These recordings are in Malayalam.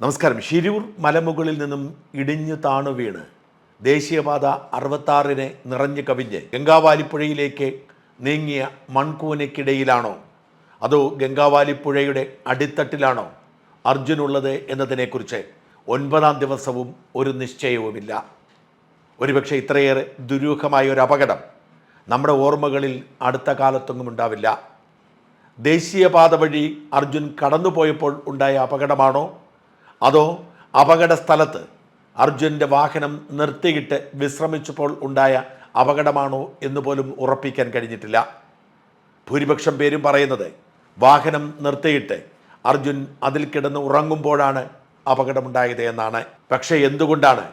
നമസ്കാരം. ഷിരൂർ മലമുകളിൽ നിന്നും ഇടിഞ്ഞു താണു വീണ് ദേശീയപാത അറുപത്താറിനെ നിറഞ്ഞു കവിഞ്ഞ് ഗംഗാവാലിപ്പുഴയിലേക്ക് നീങ്ങിയ മൺകൂനയ്ക്കിടയിലാണോ? അതോ ഗംഗാവാലിപ്പുഴയുടെ അടിത്തട്ടിലാണോ അർജുനുള്ളത് എന്നതിനെക്കുറിച്ച് ഒൻപതാം ദിവസവും ഒരു നിശ്ചയവുമില്ല. ഒരുപക്ഷെ ഇത്രയേറെ ദുരൂഹമായ ഒരു അപകടം നമ്മുടെ ഓർമ്മകളിൽ അടുത്ത കാലത്തൊന്നും ഉണ്ടാവില്ല. ദേശീയപാത വഴി അർജുൻ കടന്നുപോയപ്പോൾ ഉണ്ടായ അപകടമാണോ? അതോ അപകട സ്ഥലത്ത് അർജുന്റെ വാഹനം നിർത്തിയിട്ട് വിശ്രമിച്ചപ്പോൾ ഉണ്ടായ അപകടമാണോ എന്ന് പോലും ഉറപ്പിക്കാൻ കഴിഞ്ഞിട്ടില്ല. ഭൂരിപക്ഷം പേരും പറയുന്നത് വാഹനം നിർത്തിയിട്ട് അർജുൻ അതിൽ കിടന്ന് ഉറങ്ങുമ്പോഴാണ് അപകടമുണ്ടായത് എന്നാണ്. പക്ഷേ എന്തുകൊണ്ടാണ്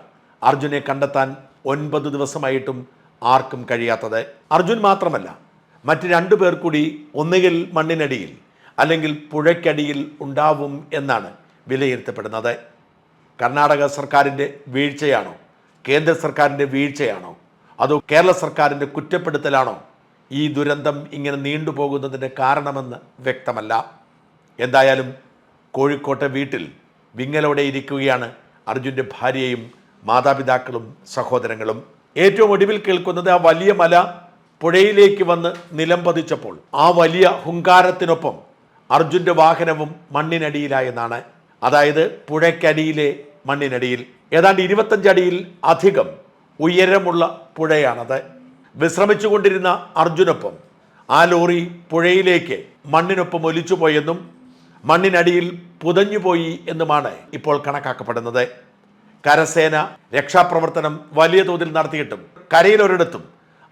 അർജുനെ കണ്ടെത്താൻ ഒൻപത് ദിവസമായിട്ടും ആർക്കും കഴിയാത്തത്? അർജുൻ മാത്രമല്ല മറ്റ് രണ്ടു പേർ കൂടി ഒന്നുകിൽ മണ്ണിനടിയിൽ അല്ലെങ്കിൽ പുഴയ്ക്കടിയിൽ ഉണ്ടാവും എന്നാണ് വിലയിരുത്തപ്പെടുന്നത്. കർണാടക സർക്കാരിന്റെ വീഴ്ചയാണോ? കേന്ദ്ര സർക്കാരിന്റെ വീഴ്ചയാണോ? അതോ കേരള സർക്കാരിന്റെ കുറ്റപ്പെടുത്തലാണോ? ഈ ദുരന്തം ഇങ്ങനെ നീണ്ടുപോകുന്നതിന്റെ കാരണമെന്ന് വ്യക്തമല്ല. എന്തായാലും കോഴിക്കോട്ടെ വീട്ടിൽ വിങ്ങലോടെ ഇരിക്കുകയാണ് അർജുന്റെ ഭാര്യയും മാതാപിതാക്കളും സഹോദരങ്ങളും. ഏറ്റവും ഒടുവിൽ കേൾക്കുന്നത് ആ വലിയ മല പുഴയിലേക്ക് വന്ന് നിലംപതിച്ചപ്പോൾ ആ വലിയ ഹുങ്കാരത്തിനൊപ്പം അർജുന്റെ വാഹനവും മണ്ണിനടിയിലായെന്നാണ് അതായത് പുഴയ്ക്കടിയിലെ മണ്ണിനടിയിൽ ഏതാണ്ട് ഇരുപത്തഞ്ചടിയിൽ അധികം ഉയരമുള്ള പുഴയാണത്. വിശ്രമിച്ചുകൊണ്ടിരുന്ന അർജുനൊപ്പം ആ ലോറി പുഴയിലേക്ക് മണ്ണിനൊപ്പം ഒലിച്ചുപോയെന്നും മണ്ണിനടിയിൽ പുതഞ്ഞുപോയി എന്നുമാണ് ഇപ്പോൾ കണക്കാക്കപ്പെടുന്നത്. കരസേന രക്ഷാപ്രവർത്തനം വലിയ തോതിൽ നടത്തിയിട്ടും കരയിലൊരിടത്തും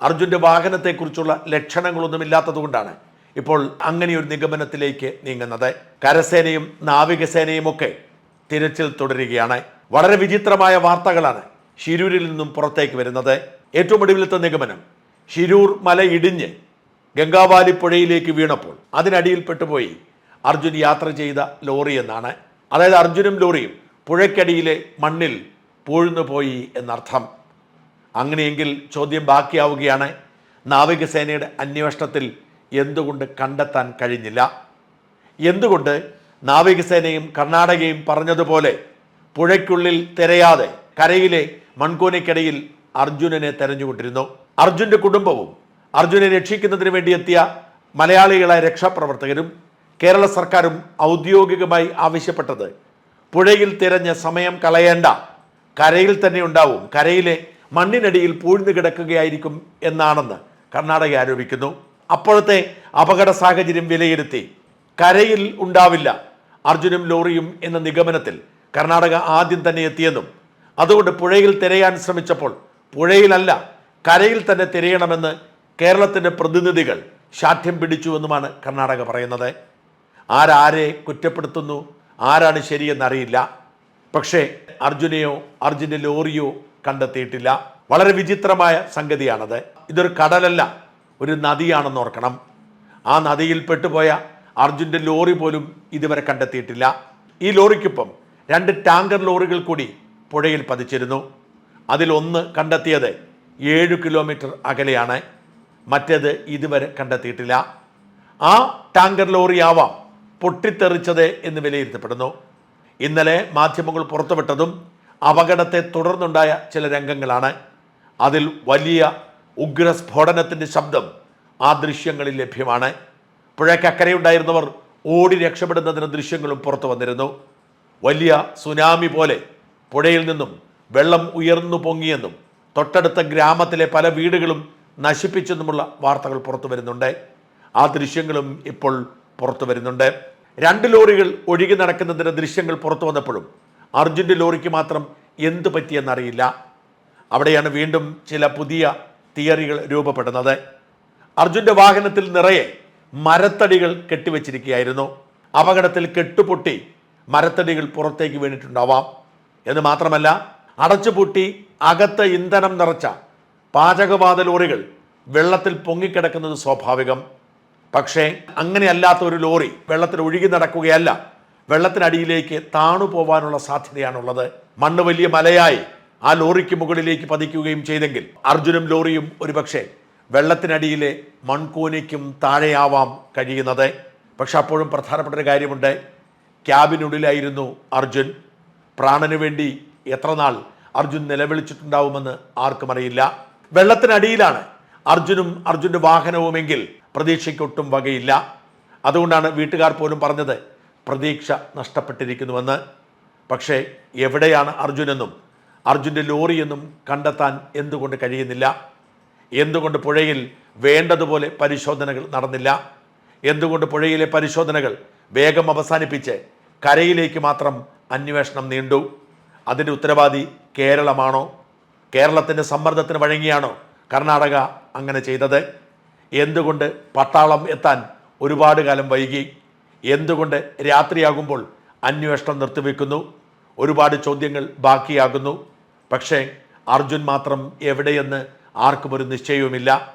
അർജുന്റെ വാഹനത്തെക്കുറിച്ചുള്ള ലക്ഷണങ്ങളൊന്നുമില്ലാത്തതുകൊണ്ടാണ് ഇപ്പോൾ അങ്ങനെയൊരു നിഗമനത്തിലേക്ക് നീങ്ങുന്നത്. കരസേനയും നാവികസേനയും ഒക്കെ തിരച്ചിൽ തുടരുകയാണ്. വളരെ വിചിത്രമായ വാർത്തകളാണ് ഷിരൂരിൽ നിന്നും പുറത്തേക്ക് വരുന്നത്. ഏറ്റവും ഒടുവിലത്തെ നിഗമനം ഷിരൂർ മല ഇടിഞ്ഞ് ഗംഗാവാലി പുഴയിലേക്ക് വീണപ്പോൾ അതിനടിയിൽപ്പെട്ടുപോയി അർജുൻ യാത്ര ചെയ്ത ലോറി എന്നാണ്. അതായത് അർജുനും ലോറിയും പുഴയ്ക്കടിയിലെ മണ്ണിൽ പൂഴ്ന്നു പോയി എന്നർത്ഥം. അങ്ങനെയെങ്കിൽ ചോദ്യം ബാക്കിയാവുകയാണ്. നാവികസേനയുടെ അന്വേഷണത്തിൽ എന്തുകൊണ്ട് കണ്ടെത്താൻ കഴിഞ്ഞില്ല? എന്തുകൊണ്ട് നാവികസേനയും കർണാടകയും പറഞ്ഞതുപോലെ പുഴയ്ക്കുള്ളിൽ തിരയാതെ കരയിലെ മൺകൂനയ്ക്കിടയിൽ അർജുനനെ തെരഞ്ഞുകൊണ്ടിരുന്നു? അർജുന്റെ കുടുംബവും അർജുനെ രക്ഷിക്കുന്നതിന് വേണ്ടി എത്തിയ മലയാളികളായ രക്ഷാപ്രവർത്തകരും കേരള സർക്കാരും ഔദ്യോഗികമായി ആവശ്യപ്പെട്ടത് പുഴയിൽ തിരഞ്ഞ സമയം കളയേണ്ട കരയിൽ തന്നെ ഉണ്ടാവും കരയിലെ മണ്ണിനടിയിൽ പൂഴ്ന്നു കിടക്കുകയായിരിക്കും എന്നാണെന്ന് കർണാടക ആരോപിക്കുന്നു. അപ്പോഴത്തെ അപകട സാഹചര്യം വിലയിരുത്തി. കരയിൽ ഉണ്ടാവില്ല. അർജുനും ലോറിയും എന്ന നിഗമനത്തിൽ കർണാടക ആദ്യം തന്നെ എത്തിയെന്നും അതുകൊണ്ട് പുഴയിൽ തിരയാൻ ശ്രമിച്ചപ്പോൾ പുഴയിലല്ല കരയിൽ തന്നെ തിരയണമെന്ന് കേരളത്തിന്റെ പ്രതിനിധികൾ ശാഠ്യം പിടിച്ചുവെന്നുമാണ് കർണാടക പറയുന്നത്. ആരാരെ കുറ്റപ്പെടുത്തുന്നു ആരാണ് ശരിയെന്നറിയില്ല. പക്ഷേ അർജുനെയോ അർജുന്റെ ലോറിയോ കണ്ടെത്തിയിട്ടില്ല. വളരെ വിചിത്രമായ സംഗതിയാണത്. ഇതൊരു കടലല്ല ഒരു നദിയാണെന്ന് ഓർക്കണം. ആ നദിയിൽ പെട്ടുപോയ അർജുന്റെ ലോറി പോലും ഇതുവരെ കണ്ടെത്തിയിട്ടില്ല. ഈ ലോറിക്കൊപ്പം രണ്ട് ടാങ്കർ ലോറികൾ കൂടി പുഴയിൽ പതിച്ചിരുന്നു. അതിലൊന്ന് കണ്ടെത്തിയത് ഏഴ് കിലോമീറ്റർ അകലെയാണ്. മറ്റേത് ഇതുവരെ കണ്ടെത്തിയിട്ടില്ല. ആ ടാങ്കർ ലോറി ആവാം പൊട്ടിത്തെറിച്ചത് എന്ന് വിലയിരുത്തപ്പെടുന്നു. ഇന്നലെ മാധ്യമങ്ങൾ പുറത്തുവിട്ടതും അപകടത്തെ തുടർന്നുണ്ടായ ചില രംഗങ്ങളാണ്. അതിൽ വലിയ ഉഗ്ര സ്ഫോടനത്തിന്റെ ശബ്ദം ആ ദൃശ്യങ്ങളിൽ ലഭ്യമാണ്. പുഴയ്ക്ക് പുഴയ്ക്കക്കരയുണ്ടായിരുന്നവർ ഓടി രക്ഷപ്പെടുന്നതിന് ദൃശ്യങ്ങളും പുറത്തു വന്നിരുന്നു. വലിയ സുനാമി പോലെ പുഴയിൽ നിന്നും വെള്ളം ഉയർന്നു പൊങ്ങിയെന്നും തൊട്ടടുത്ത ഗ്രാമത്തിലെ പല വീടുകളും നശിപ്പിച്ചെന്നുമുള്ള വാർത്തകൾ പുറത്തു വരുന്നുണ്ട്. ആ ദൃശ്യങ്ങളും ഇപ്പോൾ പുറത്തു വരുന്നുണ്ട്. രണ്ട് ലോറികൾ ഒഴുകി നടക്കുന്നതിന്റെ ദൃശ്യങ്ങൾ പുറത്തു വന്നപ്പോഴും അർജുന്റെ ലോറിക്ക് മാത്രം എന്ത് പറ്റിയെന്നറിയില്ല. അവിടെയാണ് വീണ്ടും ചില പുതിയ തിയറികൾ രൂപപ്പെടുന്നത്. അർജുന്റെ വാഹനത്തിൽ നിറയെ മരത്തടികൾ കെട്ടിവെച്ചിരിക്കുകയായിരുന്നു. അപകടത്തിൽ കെട്ടുപൊട്ടി മരത്തടികൾ പുറത്തേക്ക് വീണിട്ടുണ്ടാവാം. എന്ന് മാത്രമല്ല അടച്ചുപൂട്ടി അകത്ത് ഇന്ധനം നിറച്ച പാചകവാത ലോറികൾ വെള്ളത്തിൽ പൊങ്ങിക്കിടക്കുന്നത് സ്വാഭാവികം. പക്ഷേ അങ്ങനെയല്ലാത്ത ഒരു ലോറി വെള്ളത്തിൽ ഒഴുകി നടക്കുകയല്ല വെള്ളത്തിനടിയിലേക്ക് താണു പോവാനുള്ള സാധ്യതയാണുള്ളത്. മണ്ണ് വലിയ മലയായി ആ ലോറിക്ക് മുകളിലേക്ക് പതിക്കുകയും ചെയ്തെങ്കിൽ അർജുനും ലോറിയും ഒരുപക്ഷെ വെള്ളത്തിനടിയിലെ മൺകൂനയ്ക്കും താഴെയാവാം കഴിയുന്നത്. പക്ഷെ അപ്പോഴും പ്രധാനപ്പെട്ട ഒരു കാര്യമുണ്ട്. ക്യാബിനുള്ളിലായിരുന്നു അർജുൻ. പ്രാണന് വേണ്ടി എത്രനാൾ അർജുൻ നിലവിളിച്ചിട്ടുണ്ടാവുമെന്ന് ആർക്കും അറിയില്ല. വെള്ളത്തിനടിയിലാണ് അർജുനും അർജുന്റെ വാഹനവുമെങ്കിൽ പ്രതീക്ഷയ്ക്കൊട്ടും വകയില്ല. അതുകൊണ്ടാണ് വീട്ടുകാർ പോലും പറഞ്ഞത് പ്രതീക്ഷ നഷ്ടപ്പെട്ടിരിക്കുന്നുവെന്ന്. പക്ഷേ എവിടെയാണ് അർജുനെന്നും അർജുന്റെ ലോറിയെന്നും കണ്ടെത്താൻ എന്തുകൊണ്ട് കഴിയുന്നില്ല? എന്തുകൊണ്ട് പുഴയിൽ വേണ്ടതുപോലെ പരിശോധനകൾ നടന്നില്ല? എന്തുകൊണ്ട് പുഴയിലെ പരിശോധനകൾ വേഗം അവസാനിപ്പിച്ച് കരയിലേക്ക് മാത്രം അന്വേഷണം നീണ്ടു? അതിന്റെ ഉത്തരവാദി കേരളമാണോ? കേരളത്തിന്റെ സമ്മർദ്ദത്തിന് വഴങ്ങിയാണോ കർണാടക അങ്ങനെ ചെയ്തത്? എന്തുകൊണ്ട് പട്ടാളം എത്താൻ ഒരുപാട് കാലം വൈകി? എന്തുകൊണ്ട് രാത്രിയാകുമ്പോൾ അന്വേഷണം നിർത്തിവെക്കുന്നു? ഒരുപാട് ചോദ്യങ്ങൾ ബാക്കിയാകുന്നു. പക്ഷേ അർജുൻ മാത്രം എവിടെയെന്ന് ആർക്കും ഒരു നിശ്ചയവുമില്ല.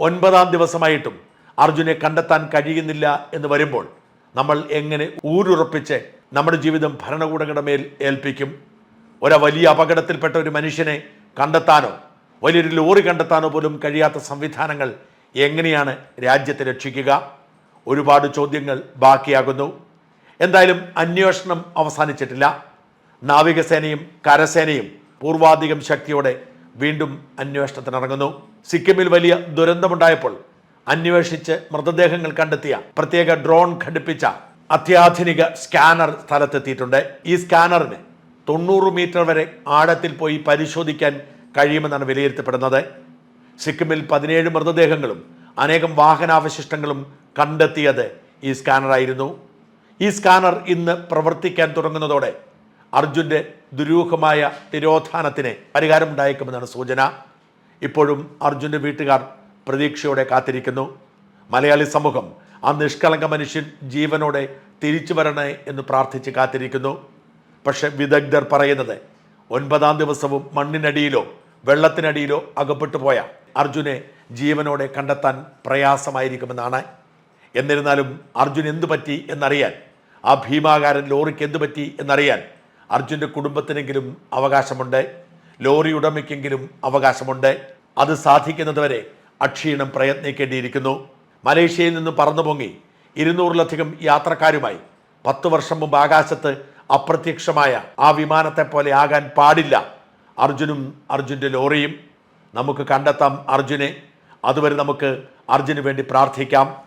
ഒൻപതാം ദിവസമായിട്ടും അർജുനെ കണ്ടെത്താൻ കഴിയുന്നില്ല എന്ന് വരുമ്പോൾ നമ്മൾ എങ്ങനെ ഊരുറപ്പിച്ച് നമ്മുടെ ജീവിതം ഭരണകൂടങ്ങളുടെ മേൽ ഏൽപ്പിക്കും? ഒരു വലിയ അപകടത്തിൽപ്പെട്ട ഒരു മനുഷ്യനെ കണ്ടെത്താനോ വലിയൊരു ലോറി കണ്ടെത്താനോ പോലും കഴിയാത്ത സംവിധാനങ്ങൾ എങ്ങനെയാണ് രാജ്യത്തെ രക്ഷിക്കുക? ഒരുപാട് ചോദ്യങ്ങൾ ബാക്കിയാകുന്നു. എന്തായാലും അന്വേഷണം അവസാനിച്ചിട്ടില്ല. നാവികസേനയും കരസേനയും പൂർവാധികം ശക്തിയോടെ വീണ്ടും അന്വേഷണത്തിനിറങ്ങുന്നു. സിക്കിമിൽ വലിയ ദുരന്തമുണ്ടായപ്പോൾ അന്വേഷിച്ച് മൃതദേഹങ്ങൾ കണ്ടെത്തിയ പ്രത്യേക ഡ്രോൺ ഘടിപ്പിച്ച അത്യാധുനിക സ്കാനർ സ്ഥലത്തെത്തിയിട്ടുണ്ട്. ഈ സ്കാനറിന് തൊണ്ണൂറ് മീറ്റർ വരെ ആഴത്തിൽ പോയി പരിശോധിക്കാൻ കഴിയുമെന്നാണ് വിലയിരുത്തപ്പെടുന്നത്. സിക്കിമിൽ പതിനേഴ് മൃതദേഹങ്ങളും അനേകം വാഹനാവശിഷ്ടങ്ങളും കണ്ടെത്തിയത് ഈ സ്കാനറായിരുന്നു. ഈ സ്കാനർ ഇന്ന് പ്രവർത്തിക്കാൻ തുടങ്ങുന്നതോടെ അർജുന്റെ ദുരൂഹമായ തിരോധാനത്തിന് പരിഹാരമുണ്ടായേക്കുമെന്നാണ് സൂചന. ഇപ്പോഴും അർജുന്റെ വീട്ടുകാർ പ്രതീക്ഷയോടെ കാത്തിരിക്കുന്നു. മലയാളി സമൂഹം ആ നിഷ്കളങ്ക മനുഷ്യൻ ജീവനോടെ തിരിച്ചു വരണേ എന്ന് പ്രാർത്ഥിച്ച് കാത്തിരിക്കുന്നു. പക്ഷെ വിദഗ്ധർ പറയുന്നത് ഒൻപതാം ദിവസവും മണ്ണിനടിയിലോ വെള്ളത്തിനടിയിലോ അകപ്പെട്ടു പോയ അർജുനെ ജീവനോടെ കണ്ടെത്താൻ പ്രയാസമായിരിക്കുമെന്നാണ്. എന്നിരുന്നാലും അർജുൻ എന്തു പറ്റി എന്നറിയാൻ ആ ഭീമാകാരൻ ലോറിക്ക് എന്തു പറ്റി എന്നറിയാൻ അർജുന്റെ കുടുംബത്തിനെങ്കിലും അവകാശമുണ്ട്. ലോറി ഉടമയ്ക്കെങ്കിലും അവകാശമുണ്ട്. അത് സാധിക്കുന്നതുവരെ അക്ഷീണം പ്രയത്നിക്കേണ്ടിയിരിക്കുന്നു. മലേഷ്യയിൽ നിന്ന് പറന്നു പൊങ്ങി ഇരുന്നൂറിലധികം യാത്രക്കാരുമായി പത്ത് വർഷം മുമ്പ് ആകാശത്ത് അപ്രത്യക്ഷമായ ആ വിമാനത്തെ പോലെ ആകാൻ പാടില്ല. അർജുനും അർജുന്റെ ലോറിയും. നമുക്ക് കണ്ടെത്താം അർജുനെ. അതുവരെ നമുക്ക് അർജുന് വേണ്ടി പ്രാർത്ഥിക്കാം.